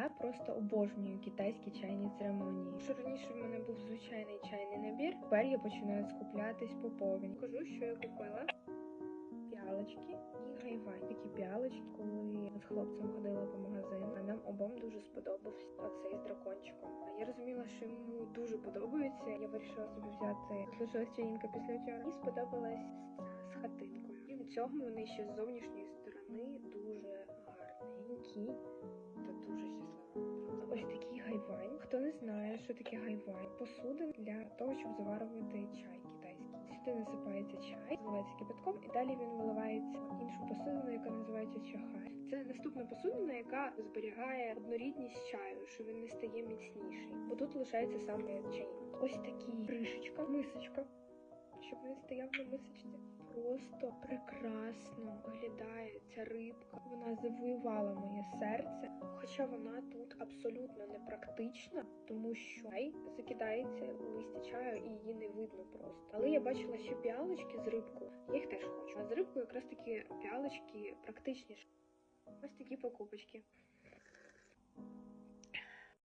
Я просто обожнюю китайські чайні церемонії. Що раніше в мене був звичайний чайний набір, тепер я починаю скуплятись по повні. Кажу, що я купила піалочки і гайвань. Такі піалочки, коли з хлопцем ходили по магазину, а нам обом дуже сподобався оцей з дракончиком. Я розуміла, що йому дуже подобається. Я вирішила собі взяти лишилась чаїнка після вчора. Мені сподобалась з хатинкою. Крім цього, вони ще з зовнішньої сторони дуже гарненькі що таке гайвань, посуда для того, щоб заварювати чай китайський. Сюди насипається чай, зливається кипятком, і далі він виливається в іншу посудину, яка називається чахай. Це наступна посудина, яка зберігає однорідність чаю, що він не стає міцніший. Бо тут лишається саме чай. Ось такі кришечка, мисочка, щоб він стояв на мисочці. Просто прекрасно виглядає ця рибка. Вона завоювала моє серце, хоча вона тут абсолютно непрактична, тому що чай закидається у листя чаю і її не видно просто. Але я бачила ще піалочки з рибкою. Я їх теж хочу. А з рибкою якраз таки піалочки практичніші. Ось такі покупочки.